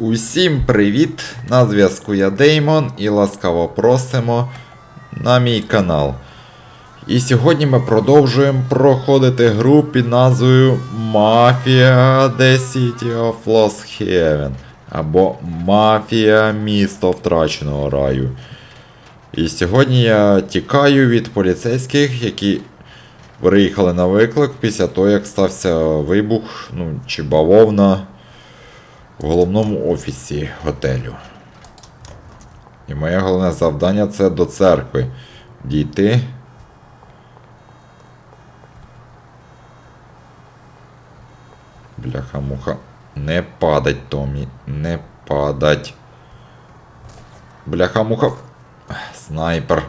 Усім привіт! На зв'язку я Деймон і ласкаво просимо на мій канал. І сьогодні ми продовжуємо проходити гру під назвою Mafia The City of Lost Heaven або Мафія Місто Втраченого раю. І сьогодні я тікаю від поліцейських, які приїхали на виклик після того, як стався вибух, ну чи бавовна в головному офісі готелю. І моє головне завдання це до церкви дійти. Бляха-муха. Не падать, Томі. Не падать. Бляха-муха. Снайпер.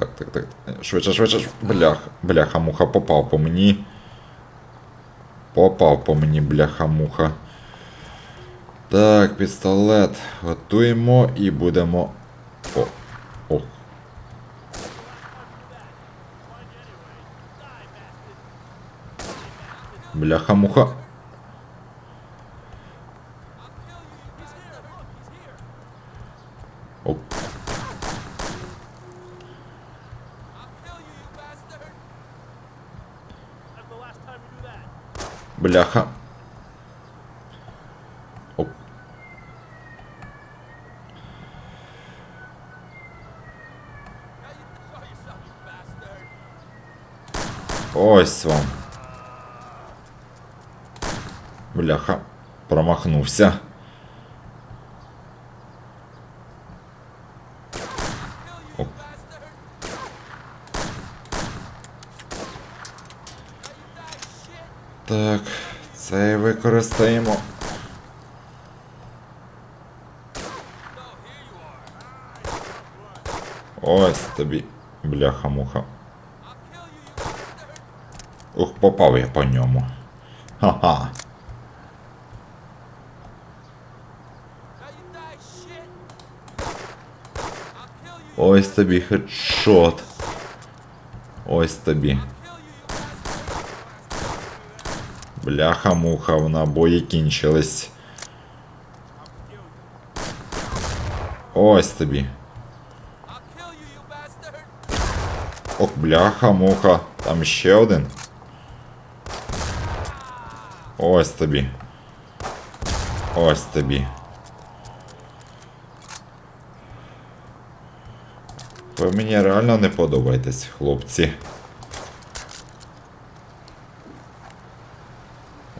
Так, так, так. Швидше, швидше. шв- Блях. Бляха-муха попав по мені. Попав по мені, бляха-муха. Так, пістолет. Готуємо і будемо. О. О. Бляха-муха. Бляха. О. Ось вам. Бляха. Промахнувся. Використаємо. Ось тобі, бляха-муха. Ух, попав я по ньому. Ха-ха. Ось тобі хедшот. Ось тобі. Бляха-муха, в набої кінчились. Ось тобі. Ох, бляха-муха. Там ще один. Ось тобі. Ось тобі. Ви мені реально не подобаєтесь, хлопці.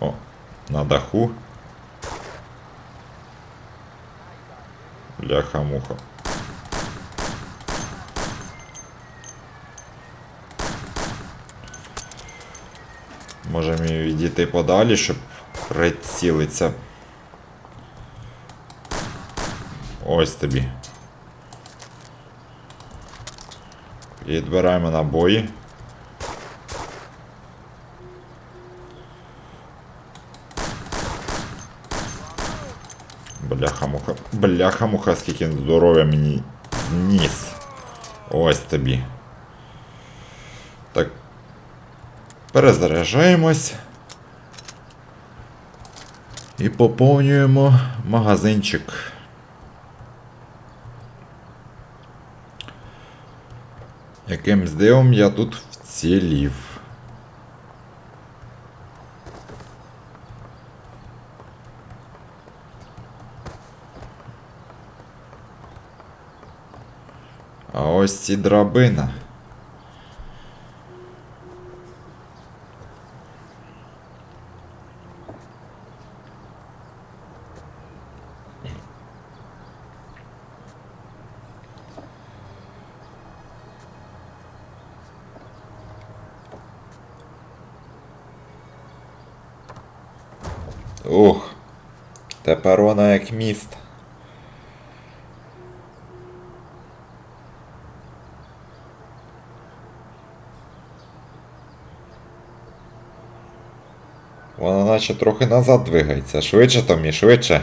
О, на даху. Бляха-муха. Можемо відійти подалі, щоб прицілитися. Ось тобі. Відбираємо набої. Бляха-муха. Бляха-муха, скільки здоров'я мені зніс. Ось тобі. Так. Перезаряджаємось. І поповнюємо магазинчик. Якимсь дивом я тут вцілів. А ось ці драбина. Ух, тепер вона як міст. наче трохи назад двигається. Швидше Томі, швидше.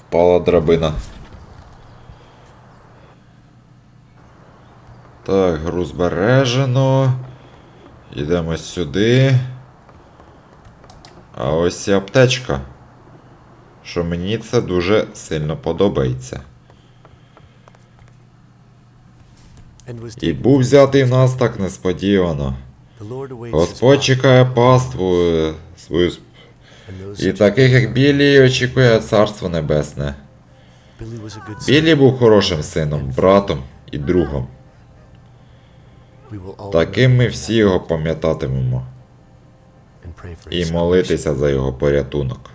Впала драбина. Так, груз бережено. Йдемо сюди. А ось і аптечка. Що мені це дуже сильно подобається. І був взятий в нас так несподівано. Господь чекає паству е, свою сп- і таких як Білі очікує царство небесне. Білі був хорошим сином, братом і другом. Таким ми всі його пам'ятатимемо і молитися за його порятунок.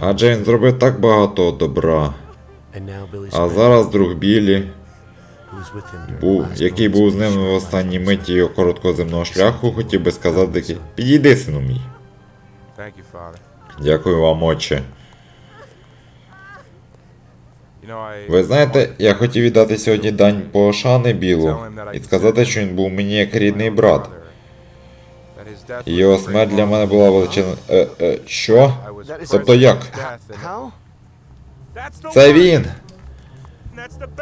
Адже він зробив так багато добра. А зараз друг Білі, був, який був з ним в останній миті його короткого земного шляху, хотів би сказати підійди, сину мій. Дякую вам, отче. Ви знаєте, я хотів віддати сьогодні дань пошани Білу і сказати, що він був мені як рідний брат. Його смерть для мене була величезна. Е, е, що? Тобто як? Це він!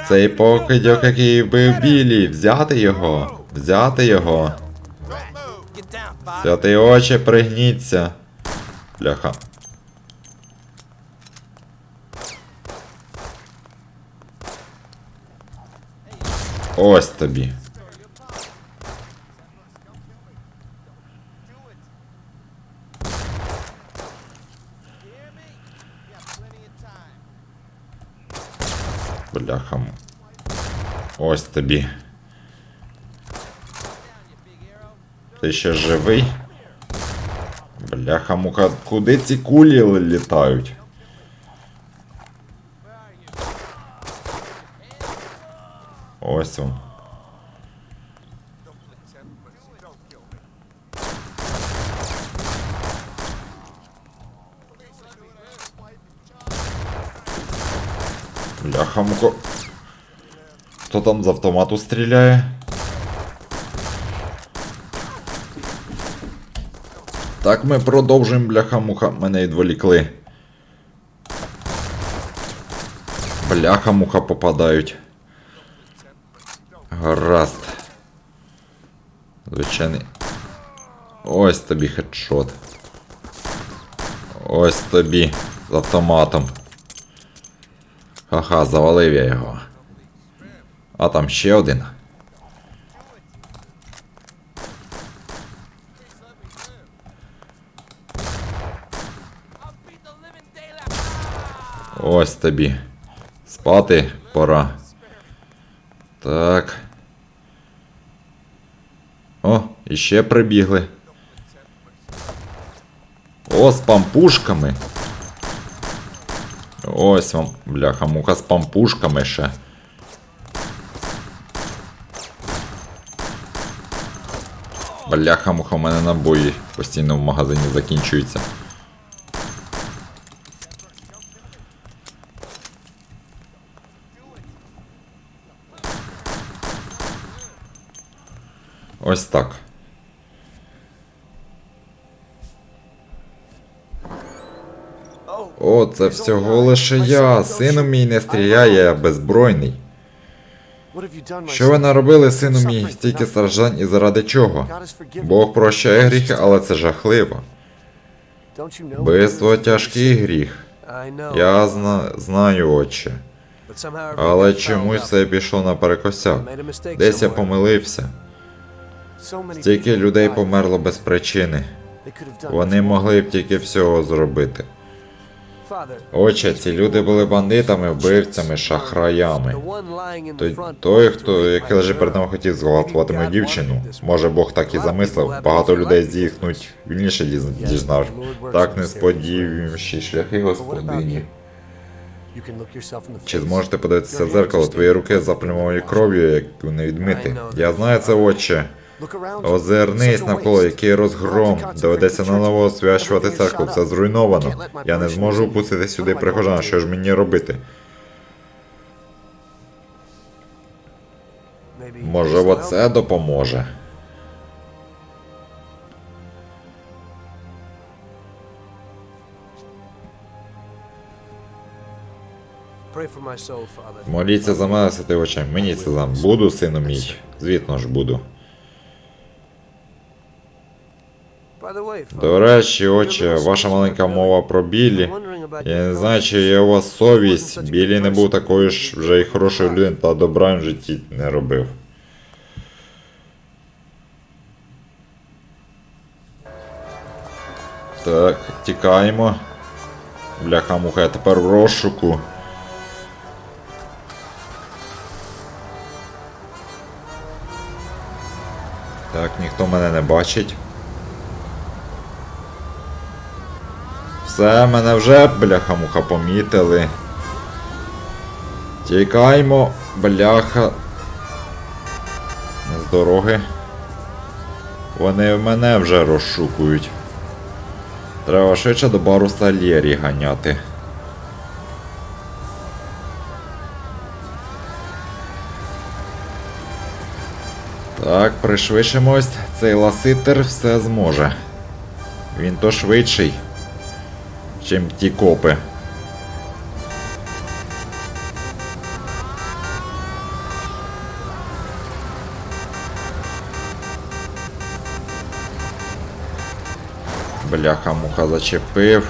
Цей покидьок, який вбив. Білі, взяти його, взяти його. Святий очі, пригніться. Бляха. Ось тобі. Бляха. Ось тобі. Ти ще живий? Бляха муха, куди ці кулі ли- літають? Ось він. Муха. Хто там з автомату стріляє? Так ми продовжуємо, бляха-муха, мене відволікли. Бляха-муха попадають. Гаразд. Звичайний. Ось тобі хедшот. Ось тобі з автоматом. Ха-ха, завалив я його. А там ще один. Ось тобі. Спати пора. Так. О, іще прибігли. О, з пампушками. Ось вам, бляха, муха з пампушками ще. Бляха, муха, у мене набої постійно в магазині закінчуються. Ось так. О, це всього лише я. Сину мій не стріляє, я беззбройний. Що ви наробили, сину мій, стільки страждань і заради чого? Бог прощає гріхи, але це жахливо. Вбивство тяжкий гріх. Я зна... знаю, отче. Але чомусь це пішло наперекосяк. Десь я помилився. Стільки людей померло без причини. Вони могли б тільки всього зробити. Отче, ці люди були бандитами, вбивцями, шахраями. Той, той хто який лежить перед нами хотів зґвалтувати мою дівчину. Може Бог так і замислив. Багато людей зіхнуть вільніше дізнав. Так несподівші шляхи господині. Чи зможете подивитися в зеркало? Твої руки заплямовані кров'ю, як вони відмити. Я знаю це, отче. Озирнись навколо, який розгром. Доведеться наново освячувати церкву. Все зруйновано. Я не зможу пустити сюди прихожан. Що ж мені робити? Може, оце допоможе. Моліться за мене, святий очам. Мені це за буду, сину мій. Звітно ж буду. До речі, отче, ваша маленька мова про Біллі. Я не знаю, чи є у вас совість. Біллі не був такою ж вже й хорошою людиною, та добра в житті не робив. Так, тікаємо. Бляха муха, я тепер в розшуку. Так, ніхто мене не бачить. Все, мене вже бляха-муха помітили. Тікаймо, бляха. З дороги. Вони мене вже розшукують. Треба швидше до бару Сальєрі ганяти. Так, пришвидшимось. Цей ласитер все зможе. Він то швидший, чим ті копи. Бляха муха зачепив.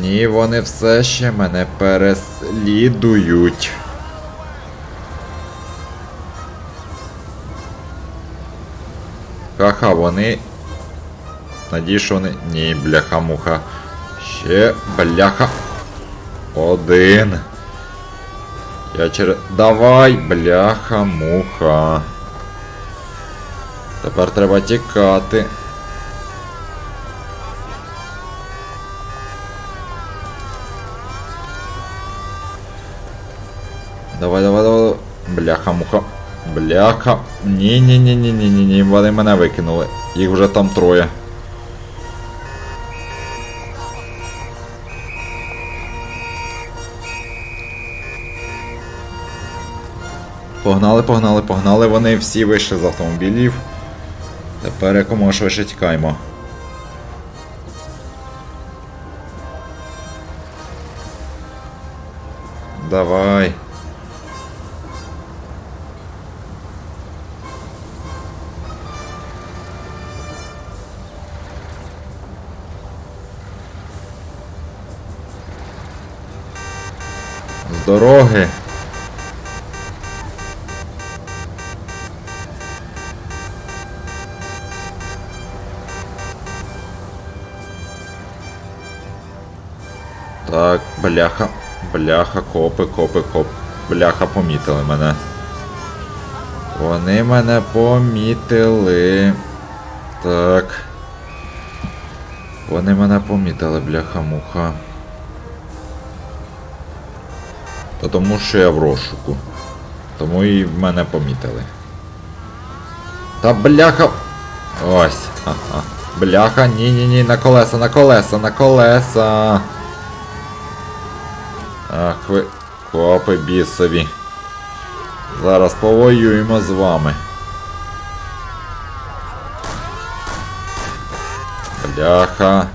Ні, вони все ще мене переслідують. Ха-ха, вони. Надію, що вони. Ні, бляха-муха. Ще бляха. Один. Я через. Давай, бляха-муха. Тепер треба тікати. Давай, давай, давай. Бляха-муха. Бляха. ні ні ні ні ні ні ні вони мене викинули. Їх вже там троє. Погнали, погнали, погнали. Вони всі вийшли з автомобілів. Тепер якомога швидше тікаємо. Давай. Дороги. Так, бляха, бляха, копи, копи, коп. Бляха, помітили мене. Вони мене помітили. Так. Вони мене помітили, бляха-муха. Та тому що я в розшуку. Тому і мене помітили. Та бляха. Ось. Ага. Бляха, ні-ні-ні, на колеса, на колеса, на колеса. Ах ви копи бісові. Зараз повоюємо з вами. Бляха.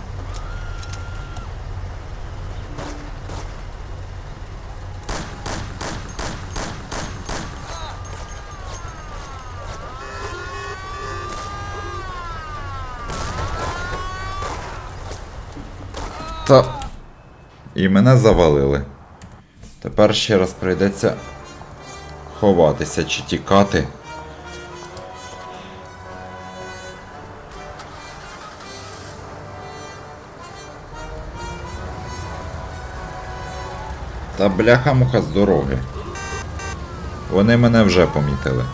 Та. І мене завалили. Тепер ще раз прийдеться ховатися чи тікати. Та бляха-муха з дороги. Вони мене вже помітили.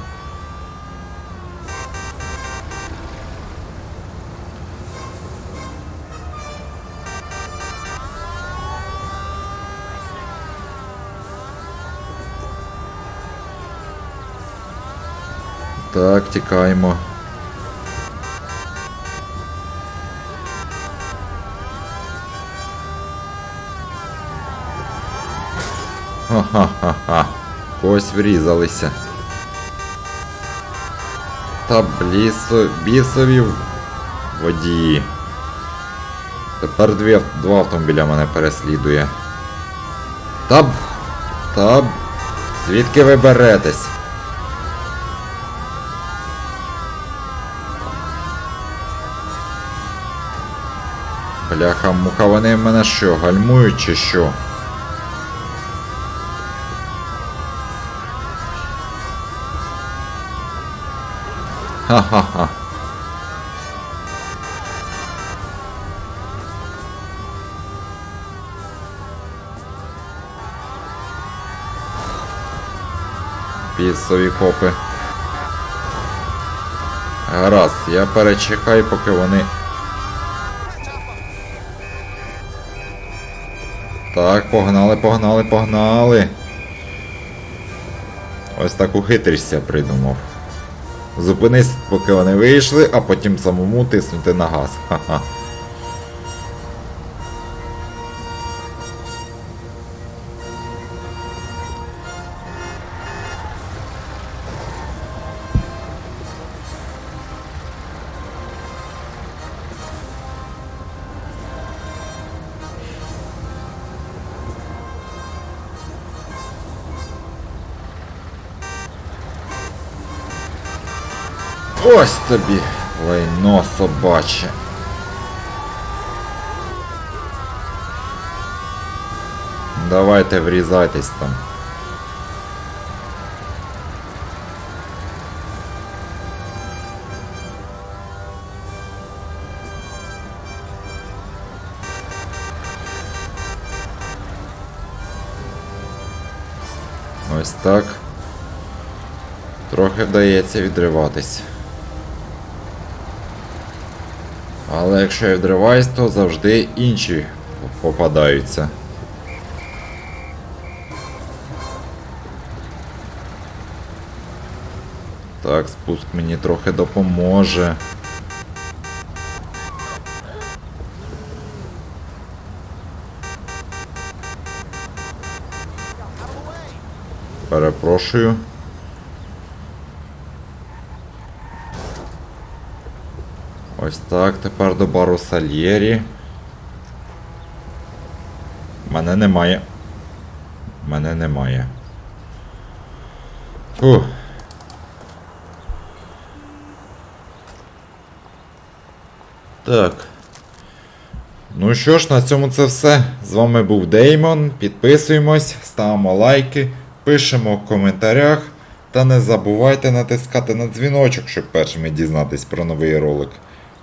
Так, тікаємо. Ха-ха-ха-ха. Когось врізалися. Та блісо, бісові Водії. Тепер дві, два автомобіля мене переслідує. Та. Та. Звідки ви беретесь? Бляха, муха, вони мене що, гальмують чи що? Ха-ха-ха. Пісові копи. Гаразд, я перечекаю, поки вони. Так, погнали, погнали, погнали. Ось таку хитрість я придумав. Зупинись, поки вони вийшли, а потім самому тиснути на газ. Ха-ха. Ось тобі, лайно собаче. Давайте врізайтесь там. Ось так. Трохи вдається відриватись. Але якщо я відриваюсь, то завжди інші попадаються. Так, спуск мені трохи допоможе. Перепрошую. Ось так, тепер до бару Сальєрі. Мене немає. Мене немає. Фух. Так. Ну що ж, на цьому це все. З вами був Деймон. Підписуємось, ставимо лайки, пишемо в коментарях. Та не забувайте натискати на дзвіночок, щоб першими дізнатись про новий ролик.